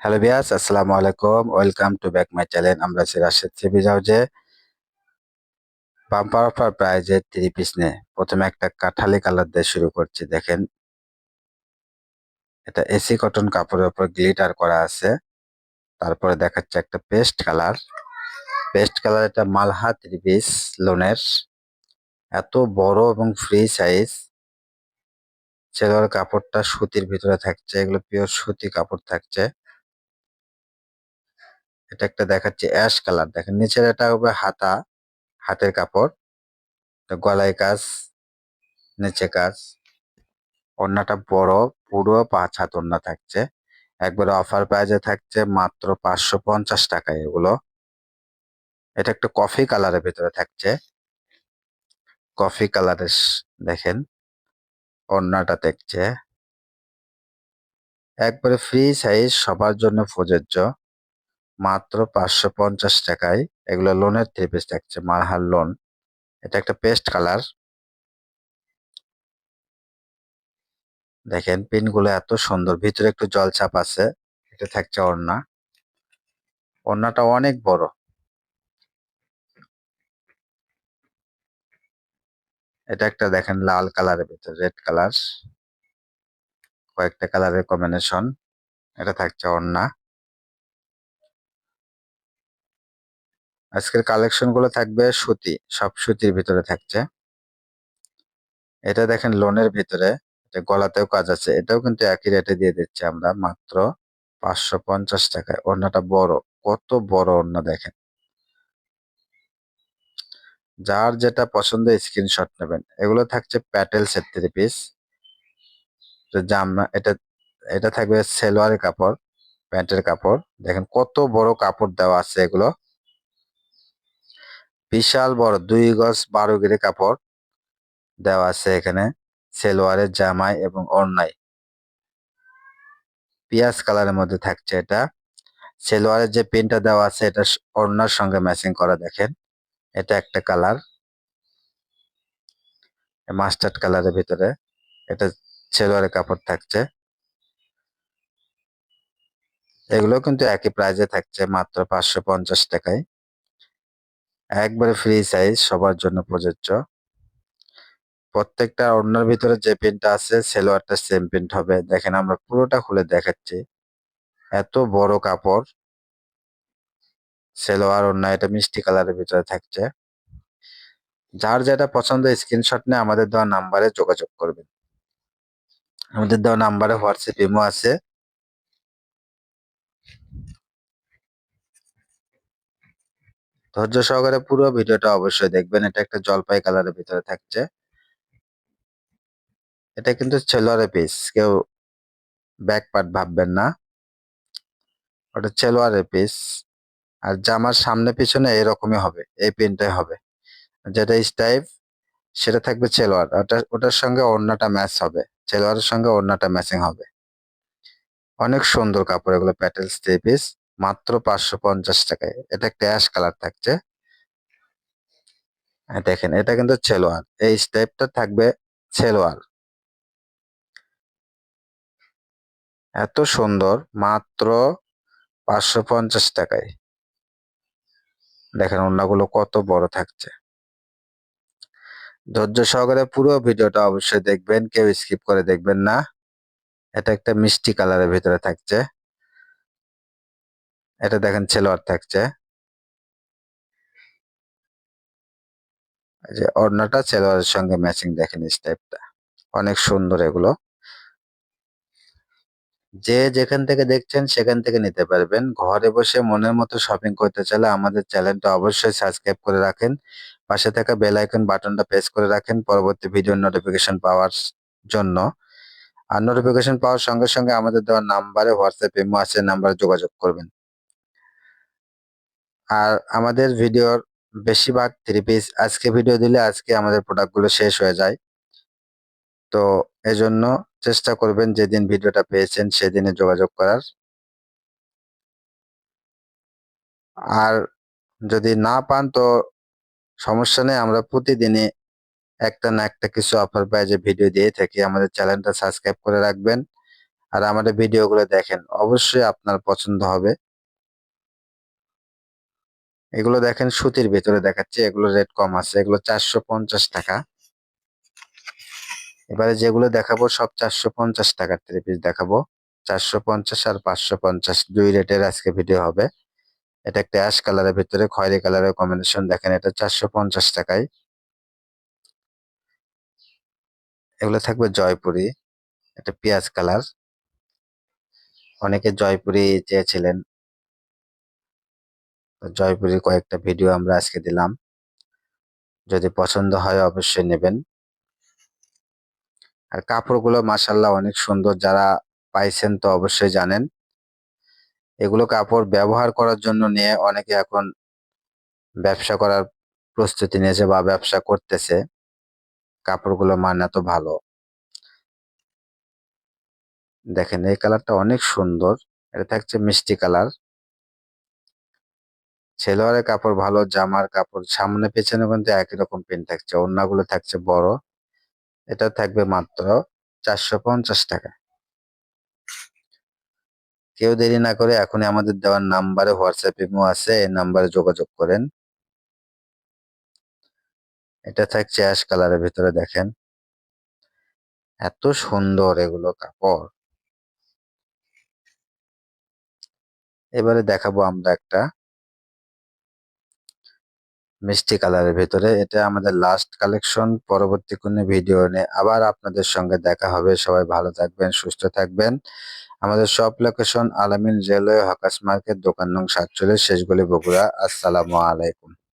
Hello বিয়াস আসসালামু আলাইকুম welcome to back my channel আমরা আছি রাশেদ থ্রি হাউজে পাম্পার অফার প্রাইজে থ্রি পিস নে প্রথমে একটা কাঠালি কালার দিয়ে শুরু করছি, দেখেন। এটা এসি কটন কাপড়ের উপর গ্লিটার করা আছে। তারপরে দেখাচ্ছে একটা পেস্ট কালার। পেস্ট কালার এটা মালহা থ্রি পিস লোনের। এত বড় এবং ফ্রি সাইজ ছেলের কাপড়টা সুতির ভিতরে থাকছে, এগুলো পিওর সুতি কাপড় থাকছে। এটা একটা দেখাচ্ছে অ্যাশ কালার দেখেন, নিচের এটা হবে হাতা, হাতের কাপড়। গলায় কাজ, নিচে কাজ। ওড়নাটা বড়, পুরো পাঁচ হাত ওড়না থাকছে। একবারে অফার প্রাইজে থাকছে মাত্র পাঁচশো পঞ্চাশ টাকায় এগুলো। এটা একটা কফি কালারের ভিতরে থাকছে। কফি কালারের দেখেন, ওড়নাটা দেখছে। একবারে ফ্রি সাইজ সবার জন্য প্রযোজ্য। মাত্র পাঁচশো পঞ্চাশ টাকায়। এগুলো লোনের থ্রি পিস থাকছে মারহার লোন এটা একটা পেস্ট কালার দেখেন পিনগুলো এত সুন্দর। ভিতরে একটু জল চাপ আছে, এটা থাকছে ওড়না। ওড়নাটা অনেক বড়। এটা একটা দেখেন লাল কালারের ভিতরে রেড কালার কয়েকটা কালারের কম্বিনেশন এটা থাকছে ওড়না। আজকের কালেকশনগুলো থাকবে সুতি, সব সুতির ভিতরে থাকছে। এটা দেখেন লোনের ভিতরে, এটা গলাতেও কাজ আছে, এটাও কিন্তু একই রেটে দিয়ে দিচ্ছে আমরা, মাত্র পাঁচশো পঞ্চাশ টাকায় ওড়নাটা বড়, কত বড় ওড়না দেখেন। যার যেটা পছন্দ স্ক্রিনশট নেবেন। এগুলো থাকছে প্যাটেল সেট থ্রি পিস জামা, এটা এটা থাকবে সেলোয়ারের কাপড়, প্যান্টের কাপড়। দেখেন কত বড় কাপড় দেওয়া আছে এগুলো। বিশাল বড় দুই গজ বারো গিরে কাপড় দেওয়া আছে এখানে, সেলোয়ারের জামাই এবং অন্যায়। পিয়াজ কালারের মধ্যে থাকছে এটা। সেলোয়ারের যে প্রিন্টটা দেওয়া আছে এটা অন্যার সঙ্গে ম্যাচিং করা দেখেন, এটা একটা কালার। মাস্টার্ড কালারের ভিতরে এটা সেলোয়ারের কাপড় থাকছে। এগুলো কিন্তু একই প্রাইজে থাকছে মাত্র পাঁচশো পঞ্চাশ টাকায়। একবারে ফ্রি সাইজ সবার জন্য প্রযোজ্য। প্রত্যেকটা ওড়নার ভিতরে যে প্রিন্টটা আছে, সেলোয়ারটা সেম প্রিন্ট হবে। দেখেন, আমরা পুরোটা খুলে দেখাচ্ছি। এত বড় কাপড়। সেলোয়ার, ওড়না, এটা মিষ্টি কালারের ভিতরে থাকছে। যার যেটা পছন্দ স্ক্রিনশট নিয়ে আমাদের দেওয়া নাম্বারে যোগাযোগ করবেন। আমাদের দেওয়া নাম্বারে হোয়াটসঅ্যাপ ইমো আছে। ধৈর্য সহকারে পুরো ভিডিওটা অবশ্যই দেখবেন। এটা একটা জলপাই কালারের ভিতরে থাকছে। এটা কিন্তু ছেলোয়ারের পিস কেউ ব্যাক পার্ট ভাববেন না। ওটা ছেলোয়ারের পিস আর জামার সামনে পিছনে এরকমই হবে। এই প্রিন্টটাই হবে। যেটা স্টাইপ সেটা থাকবে ছেলোয়ার। ওটা, ওটার সঙ্গে ওড়নাটা ম্যাচ হবে। ছেলোয়ারের সঙ্গে ওড়নাটা ম্যাচিং হবে। অনেক সুন্দর কাপড় এগুলো প্যাটেল থ্রি পিস। মাত্র পাঁচশো পঞ্চাশ টাকায়। এটা একটা অ্যাশ কালার থাকছে। হ্যাঁ, দেখেন এটা কিন্তু ছেলোয়ার এই স্টেপটা থাকবে ছেলোয়ার এত সুন্দর মাত্র পাঁচশো পঞ্চাশ টাকায়। দেখেন ওড়নাগুলো কত বড় থাকছে। ধৈর্য সহকারে পুরো ভিডিওটা অবশ্যই দেখবেন কেউ স্কিপ করে দেখবেন না। এটা একটা মিষ্টি কালারের ভিতরে থাকছে। এটা দেখেন ছেলোয়ার থাকছে। যে ওড়নাটা ছেলোয়ারের সঙ্গে ম্যাচিং দেখেন স্টেপটা অনেক সুন্দর এগুলো। যে যেখান থেকে দেখছেন সেখান থেকে নিতে পারবেন। ঘরে বসে মনের মতো শপিং করতে চাইলে আমাদের চ্যানেলটা অবশ্যই সাবস্ক্রাইব করে রাখেন। পাশে থাকা বেল আইকন বাটনটা প্রেস করে রাখেন পরবর্তী ভিডিওর নোটিফিকেশন পাওয়ার জন্য। আর নোটিফিকেশন পাওয়ার সঙ্গে সঙ্গে আমাদের দেওয়া নাম্বারে হোয়াটসঅ্যাপ ইমো আছে নাম্বারে যোগাযোগ করবেন। আর আমাদের ভিডিওর বেশিরভাগ থ্রি পিস আজকে ভিডিও দিলে আজকে আমাদের প্রোডাক্টগুলো শেষ হয়ে যায়। তো এজন্য চেষ্টা করবেন যেদিন ভিডিওটা পেয়েছেন সেদিনে যোগাযোগ করার। আর যদি না পান তো সমস্যা নেই, আমরা প্রতিদিনই একটা না একটা কিছু অফার পাই যে ভিডিও দিয়ে থাকি। আমাদের চ্যানেলটা সাবস্ক্রাইব করে রাখবেন। আর আমাদের ভিডিওগুলো দেখেন, অবশ্যই আপনার পছন্দ হবে। এগুলো দেখেন সুতির ভিতরে দেখাচ্ছে, এগুলো রেট কম আছে, এগুলো চারশো পঞ্চাশ টাকা। এবারে যেগুলো দেখাবো, সব চারশো পঞ্চাশ টাকার থ্রি পিস দেখাবো। চারশো পঞ্চাশ আর পাঁচশো পঞ্চাশ, দুই রেটের আজকে ভিডিও হবে। এটা একটা অ্যাশ কালারের ভিতরে, খয়েরি কালারের কম্বিনেশন দেখেন, এটা চারশো পঞ্চাশ টাকায়। এগুলো থাকবে জয়পুরি, এটা পেঁয়াজ কালার অনেকে জয়পুরি চেয়েছিলেন জয়পুরির কয়েকটা ভিডিও আমরা আজকে দিলাম। যদি পছন্দ হয় অবশ্যই নেবেন। আর কাপড়গুলো মাসাল্লাহ অনেক সুন্দর যারা পাইছেন তো অবশ্যই জানেন। এগুলো কাপড় ব্যবহার করার জন্য নিয়ে অনেকে এখন ব্যবসা করার প্রস্তুতি নিয়েছে বা ব্যবসা করতেছে। কাপড়গুলো মান এত ভালো। দেখেন এই কালারটা অনেক সুন্দর। এটা থাকছে মিষ্টি কালার। ছেলোয়ারের কাপড় ভালো, জামার কাপড়, সামনে, পেছনে কিন্তু একই রকম প্রিন্ট থাকছে। ওড়নাগুলো থাকছে বড়। এটা থাকবে মাত্র চারশো পঞ্চাশ টাকা। কেউ দেরি না করে এখনই আমাদের দেওয়ার নাম্বারে হোয়াটসঅ্যাপ ইমো আছে, এই নাম্বারে যোগাযোগ করেন। এটা থাকছে অ্যাশ কালারের ভিতরে দেখেন। এত সুন্দর এগুলো কাপড়। এবারে দেখাবো আমরা একটা। মিষ্টি কালারের ভেতরে। এটা আমাদের লাস্ট কালেকশন পরবর্তী কোনো ভিডিও নিয়ে আবার আপনাদের সঙ্গে দেখা হবে। সবাই ভালো থাকবেন, সুস্থ থাকবেন। আমাদের সব লোকেশন আলামিন রেলওয়ে হকাস মার্কেট, দোকান নং সাতচল্লিশ, শেষগুলি বগুড়া। আসসালামু আলাইকুম।